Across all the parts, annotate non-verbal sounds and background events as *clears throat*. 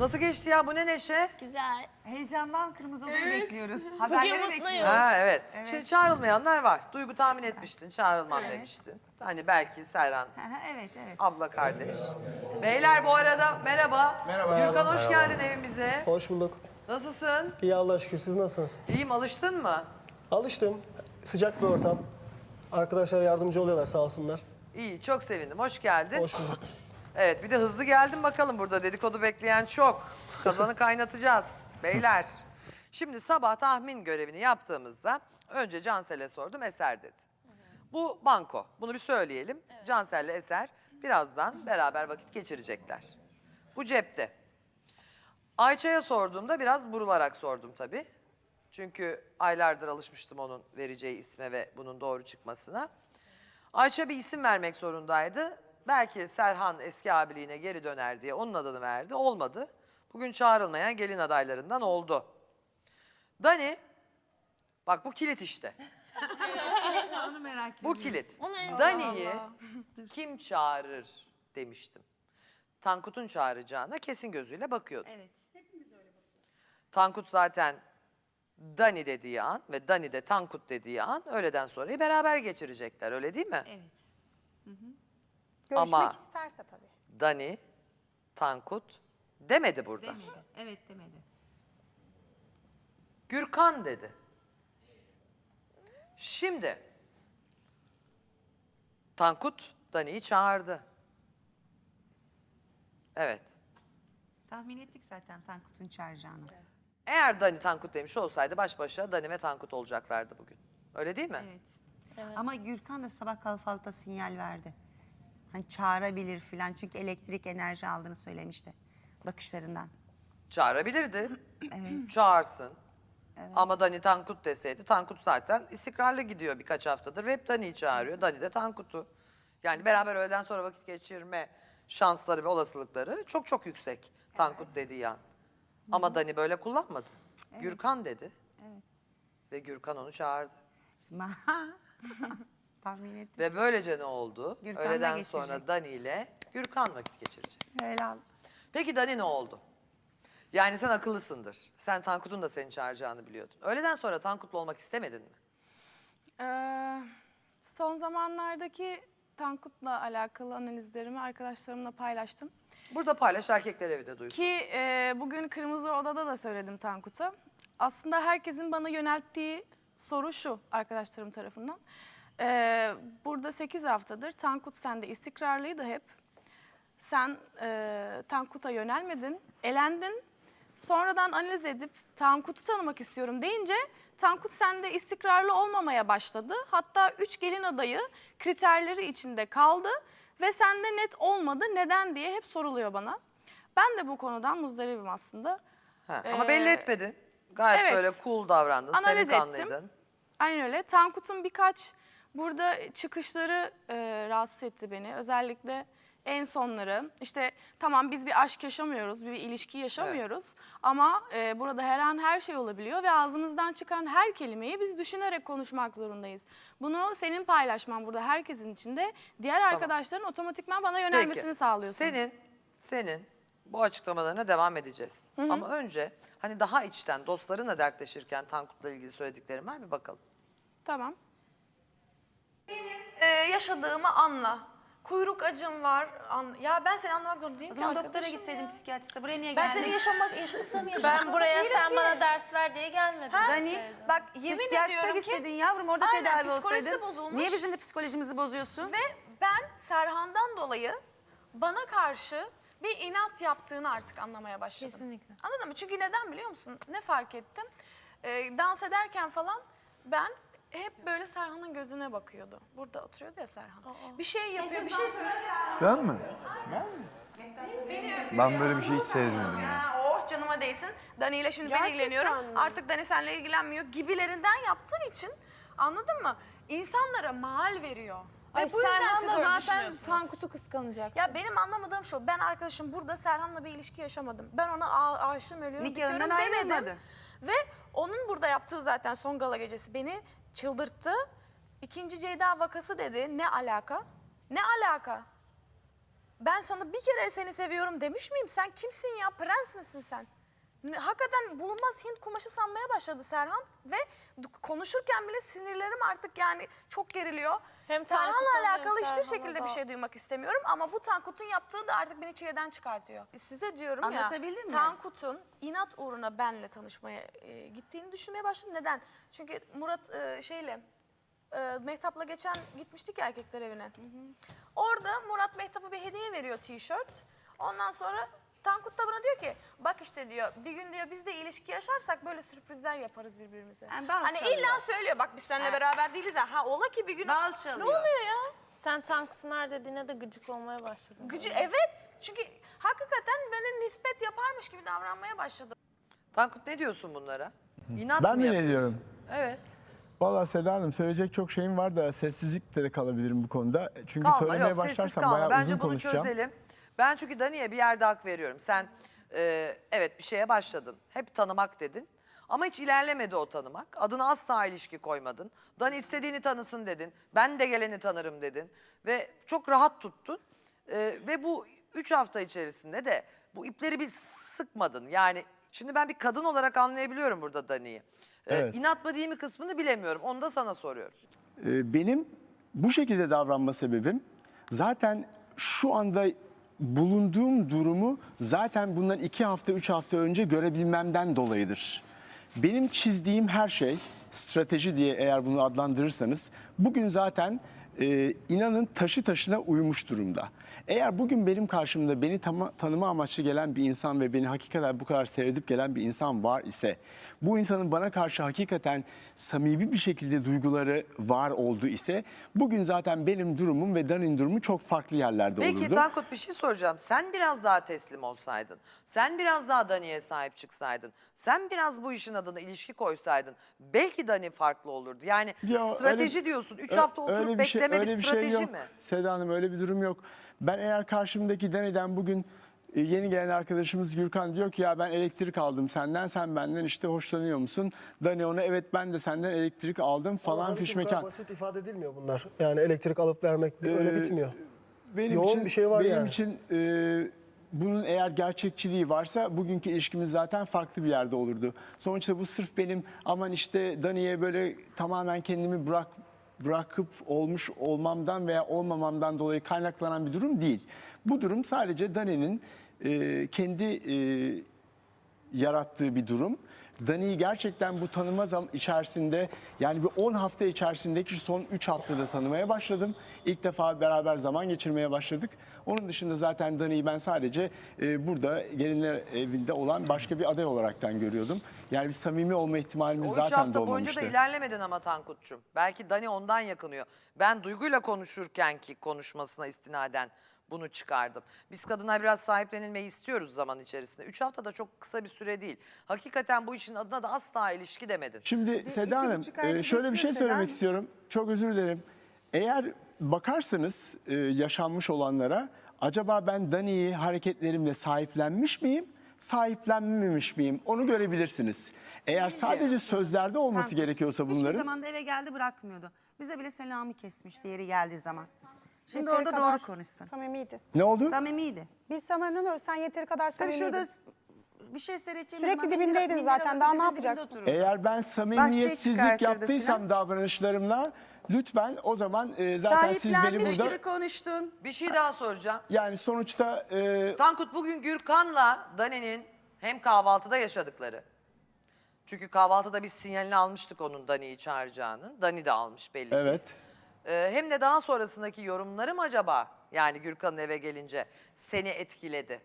Nasıl geçti ya bu ne neşe? Güzel. Heyecandan kırmızı odayı bekliyoruz. Haberleri mutluyuz. bekliyoruz. Ha evet. Şimdi çağrılmayanlar var. Duygu tahmin etmiştin, çağrılmam demiştin. Hani belki Serhan hı, evet evet. abla kardeş. Beyler bu arada merhaba. Merhaba. Gürkan hoş geldin evimize. Hoş bulduk. Nasılsın? İyi Allah şükür. Siz nasılsınız? İyiyim alıştın mı? Alıştım. Sıcak bir ortam. Arkadaşlar yardımcı oluyorlar sağ olsunlar. İyi çok sevindim. Hoş geldin. Hoş bulduk. Evet bir de hızlı geldin bakalım burada dedikodu bekleyen çok. Kazanı kaynatacağız beyler. Şimdi sabah tahmin görevini yaptığımızda önce Cansel'e sordum Eser dedi. Bu banko. Bunu bir söyleyelim. Cansel'le Eser birazdan beraber vakit geçirecekler. Bu cepte. Ayça'ya sorduğumda biraz burularak sordum tabii. Çünkü aylardır alışmıştım onun vereceği isme ve bunun doğru çıkmasına. Ayça bir isim vermek zorundaydı. Belki Serhan eski abiliğine geri döner diye onun adını verdi. Olmadı. Bugün çağrılmayan gelin adaylarından oldu. Dani, bak bu kilit işte. *laughs* Onu merak Bu kilit. Dani'yi kim çağırır demiştim. Tankut'un çağıracağına kesin gözüyle bakıyordu. Evet. Tankut zaten Dani dediği an ve Dani de Tankut dediği an öğleden sonrayı beraber geçirecekler öyle değil mi? Evet. Ama- Görüşmek isterse tabii. Dani, Tankut demedi burada. Demedi. Evet demedi. Gürkan dedi. Şimdi Tankut Dani'yi çağırdı. Evet. Tahmin ettik zaten Tankut'un çağıracağını. Eğer Dani Tankut demiş olsaydı baş başa Dani ve Tankut olacaklardı bugün. Öyle değil mi? Evet. Ama Gürkan da sabah kahvaltıda sinyal verdi. Hani çağırabilir filan çünkü elektrik enerji aldığını söylemişti bakışlarından. Çağırabilirdi. Evet. *clears throat* Çağırsın. Ama Dani Tankut deseydi Tankut zaten istikrarlı gidiyor birkaç haftadır. Hep Dani'yi çağırıyor. Dani de Tankut'u. Yani beraber öğleden sonra vakit geçirme şansları ve olasılıkları çok çok yüksek. Tankut dediği an. Ama Dani böyle kullanmadı. Gürkan dedi. Evet. Ve Gürkan onu çağırdı. *laughs* Tahmin ettim. Ve böylece ne oldu? Gürkan'la Öğleden geçirecek. sonra Dani ile Gürkan vakit geçirecek. Helal. Peki Dani ne oldu? Yani sen akıllısındır. Sen Tankut'un da seni çağıracağını biliyordun. Öğleden sonra Tankut'la olmak istemedin mi? Ee, son zamanlardaki Tankut'la alakalı analizlerimi arkadaşlarımla paylaştım. Burada paylaş erkekler evi de duysun. Ki e, bugün Kırmızı Oda'da da söyledim Tankut'a. Aslında herkesin bana yönelttiği soru şu arkadaşlarım tarafından. Ee, burada 8 haftadır Tankut sende istikrarlıydı hep. Sen e, Tankut'a yönelmedin, elendin. Sonradan analiz edip Tankut'u tanımak istiyorum deyince Tankut sende istikrarlı olmamaya başladı. Hatta üç gelin adayı kriterleri içinde kaldı ve sende net olmadı. Neden diye hep soruluyor bana. Ben de bu konudan muzdaribim aslında. Ha, ama Ee, belli etmedin. Gayet evet. böyle cool davrandın, Analiz ettim. Aynen öyle. Tankut'un birkaç burada çıkışları e, rahatsız etti beni. Özellikle en sonları. İşte tamam biz bir aşk yaşamıyoruz, bir ilişki yaşamıyoruz. Ama e, burada her an her şey olabiliyor ve ağzımızdan çıkan her kelimeyi biz düşünerek konuşmak zorundayız. Bunu senin paylaşman burada herkesin içinde. Diğer arkadaşların otomatikman bana yönelmesini Peki, sağlıyorsun. Senin, senin bu açıklamalarına devam edeceğiz. Ama önce hani daha içten dostlarınla dertleşirken Tankut'la ilgili söylediklerim var bir bakalım. Tamam. Yaşadığımı anla. Kuyruk acım var. An- ya ben seni anlamak zorunda değilim O ki zaman doktora arkadaşım gitseydin ya. psikiyatriste. Buraya niye Ben geldin? senin yaşamak, yaşadıklarını yaşamak Ben buraya sen değilim bana ki. ders ver diye gelmedim. Dani, Bak yemin psikiyatriste ediyorum gitseydin ki yavrum orada Aynen, tedavi psikolojisi olsaydın. bozulmuş. Niye bizim de psikolojimizi bozuyorsun? ve ben Serhan'dan dolayı bana karşı bir inat yaptığını artık anlamaya başladım. Kesinlikle. Anladın mı? Çünkü neden biliyor musun? Ne fark ettim? Ee, dans ederken falan ben hep böyle Serhan'ın gözüne bakıyordu. Burada oturuyordu ya Serhan. Bir şey yapıyor, bir şey söylüyor. Sen mi? Ben böyle bir şey hiç sezmedim ya. Ha, oh canıma değsin. Dani ile şimdi ben ilgileniyorum. Artık Dani seninle ilgilenmiyor gibilerinden yaptığın için anladın mı? İnsanlara mal veriyor. Ve Ay bu yüzden Serhan siz da öyle zaten düşünüyorsunuz. Tankut'u kıskanacak. Ya benim anlamadığım şu. Ben arkadaşım burada Serhan'la bir ilişki yaşamadım. Ben ona a- aşığım ölüyorum. Nikahından bitiyorum demedim. ayrılmadın. Ve onun burada yaptığı zaten son gala gecesi beni çıldırttı. İkinci Ceyda vakası dedi. Ne alaka? Ne alaka? Ben sana bir kere seni seviyorum demiş miyim? Sen kimsin ya? Prens misin sen? Hakikaten bulunmaz Hint kumaşı sanmaya başladı Serhan ve konuşurken bile sinirlerim artık yani çok geriliyor. Hem Serhan'la Tankut'a hem alakalı hiçbir şekilde da. bir şey duymak istemiyorum ama bu Tankut'un yaptığı da artık beni çileden çıkartıyor. Size diyorum ya Anlatabildim mi? Tankut'un inat uğruna benle tanışmaya e, gittiğini düşünmeye başladım. Neden? Çünkü Murat e, şeyle e, Mehtap'la geçen gitmiştik ya erkekler evine. Orada Murat Mehtap'a bir hediye veriyor tişört. Ondan sonra Tankut da bana diyor ki bak işte diyor bir gün diyor biz de ilişki yaşarsak böyle sürprizler yaparız birbirimize. Yani bal hani çalıyor. illa söylüyor bak biz seninle Ha. beraber değiliz ha. Ha ola ki bir gün Bal ne çalıyor. oluyor ya? Sen Tankut'un her dediğine de gıcık olmaya başladın. Gıcı evet. Çünkü hakikaten bana nispet yaparmış gibi davranmaya başladı. Tankut ne diyorsun bunlara? İnat Ben mı mi ne yapıyorsun? diyorum? Evet. Valla Seda Hanım söyleyecek çok şeyim var da sessizlikte de kalabilirim bu konuda. Çünkü Kalma söylemeye yok sessiz başlarsam kalma. bayağı Bence uzun bunu konuşacağım. çözelim. Ben çünkü Dani'ye bir yerde hak veriyorum. Sen e, evet bir şeye başladın. Hep tanımak dedin. Ama hiç ilerlemedi o tanımak. Adına asla ilişki koymadın. Dani istediğini tanısın dedin. Ben de geleni tanırım dedin. Ve çok rahat tuttun. E, ve bu üç hafta içerisinde de bu ipleri bir sıkmadın. Yani şimdi ben bir kadın olarak anlayabiliyorum burada Dani'yi. E, Evet. İnat mı değil mi kısmını bilemiyorum. Onu da sana soruyorum. Ee, Benim bu şekilde davranma sebebim zaten şu anda bulunduğum durumu zaten bundan iki hafta, üç hafta önce görebilmemden dolayıdır. Benim çizdiğim her şey, strateji diye eğer bunu adlandırırsanız, bugün zaten e, inanın taşı taşına uymuş durumda. Eğer bugün benim karşımda beni tama- tanıma amaçlı gelen bir insan ve beni hakikaten bu kadar seyredip gelen bir insan var ise, bu insanın bana karşı hakikaten samimi bir şekilde duyguları var oldu ise, bugün zaten benim durumum ve Dan'in durumu çok farklı yerlerde Peki olurdu. Tankut bir şey soracağım. Sen biraz daha teslim olsaydın, sen biraz daha Dani'ye sahip çıksaydın, sen biraz bu işin adına ilişki koysaydın belki Dani farklı olurdu. Yani Ya strateji öyle- diyorsun. Üç Ö- hafta oturup öyle bir şey- bekleme öyle bir şey strateji yok. mi? Seda Hanım öyle bir durum yok. Ben eğer karşımdaki Dani'den bugün e, yeni gelen arkadaşımız Gürkan diyor ki ya ben elektrik aldım senden sen benden işte hoşlanıyor musun? Dani ona evet ben de senden elektrik aldım falan fişmekan. Basit ifade edilmiyor bunlar. Yani elektrik alıp vermek bir- öyle Ee, bitmiyor. Benim Yoğun için, bir şey var benim yani. için e, bunun eğer gerçekçiliği varsa bugünkü ilişkimiz zaten farklı bir yerde olurdu. Sonuçta bu sırf benim aman işte Dani'ye böyle tamamen kendimi bırak bırakıp olmuş olmamdan veya olmamamdan dolayı kaynaklanan bir durum değil. Bu durum sadece Dani'nin e, kendi e, yarattığı bir durum. Dani'yi gerçekten bu tanıma içerisinde yani bir 10 hafta içerisindeki son 3 haftada tanımaya başladım. İlk defa beraber zaman geçirmeye başladık. Onun dışında zaten Dani'yi ben sadece e, burada gelinler evinde olan başka bir aday olaraktan görüyordum. Yani bir samimi olma ihtimalimiz O üç zaten hafta boyunca doğmamıştı. da ilerlemedin ama Tankut'cum. Belki Dani ondan yakınıyor. Ben Duygu'yla konuşurken ki konuşmasına istinaden bunu çıkardım. Biz kadınlar biraz sahiplenilmeyi istiyoruz zaman içerisinde. Üç hafta da çok kısa bir süre değil. Hakikaten bu işin adına da asla ilişki demedin. Şimdi Seda Hanım buçuk aydır e, şöyle bir şey bekliyor söylemek Seda. istiyorum. Çok özür dilerim. Eğer bakarsanız e, yaşanmış olanlara acaba ben Dani'yi hareketlerimle sahiplenmiş miyim? Sahiplenmemiş miyim? Onu görebilirsiniz. Eğer sadece sözlerde olması gerekiyorsa Hiçbir bunların zaman da eve geldi bırakmıyordu. Bize bile selamı kesmişti yeri geldiği zaman. Şimdi Yeteri orada kadar doğru konuşsun. Samimiydi. ne oldu? Samimiydi. Biz sana inanıyoruz. Sen yeteri kadar Tabii samimiydin. şurada s- bir şey seyredeceğim. Sürekli dibindeydin bin zaten, daha ne yapacaksın? Eğer ben samimiyetsizlik çıkartırdı yaptıysam filan. davranışlarımla lütfen o zaman e, zaten siz beni Sahiplenmiş burada... gibi konuştun. Bir şey daha soracağım. Yani sonuçta e, Tankut bugün Gürkan'la Dani'nin hem kahvaltıda yaşadıkları. Çünkü kahvaltıda biz sinyalini almıştık onun Dani'yi çağıracağını. Dani de almış belli ki. evet. Ee, hem de daha sonrasındaki yorumları mı acaba yani Gürkan'ın eve gelince seni etkiledi?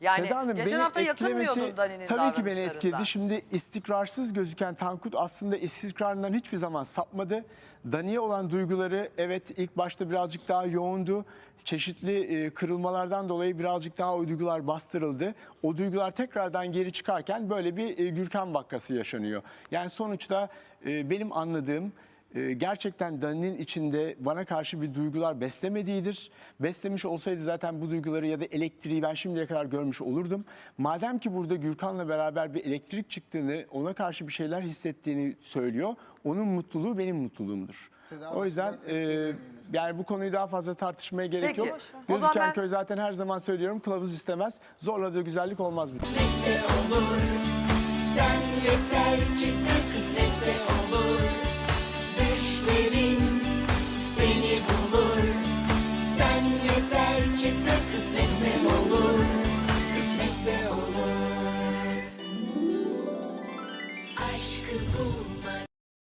Yani Seda Hanım, geçen beni hafta etkilemesi yakınmıyordun Dani'nin Tabii ki beni davranışlarından. etkiledi. Şimdi istikrarsız gözüken Tankut aslında istikrarından hiçbir zaman sapmadı. Dani'ye olan duyguları evet ilk başta birazcık daha yoğundu. Çeşitli e, kırılmalardan dolayı birazcık daha o duygular bastırıldı. O duygular tekrardan geri çıkarken böyle bir e, Gürkan vakkası yaşanıyor. Yani sonuçta e, benim anladığım e, e, gerçekten Dani'nin içinde bana karşı bir duygular beslemediğidir. Beslemiş olsaydı zaten bu duyguları ya da elektriği ben şimdiye kadar görmüş olurdum. Madem ki burada Gürkan'la beraber bir elektrik çıktığını, ona karşı bir şeyler hissettiğini söylüyor. Onun mutluluğu benim mutluluğumdur. o yüzden e, yani bu konuyu daha fazla tartışmaya gerek Peki. yok. O zaman Gözüken ben- köy zaten her zaman söylüyorum kılavuz istemez. Zorla da güzellik olmaz. Sen yeter ki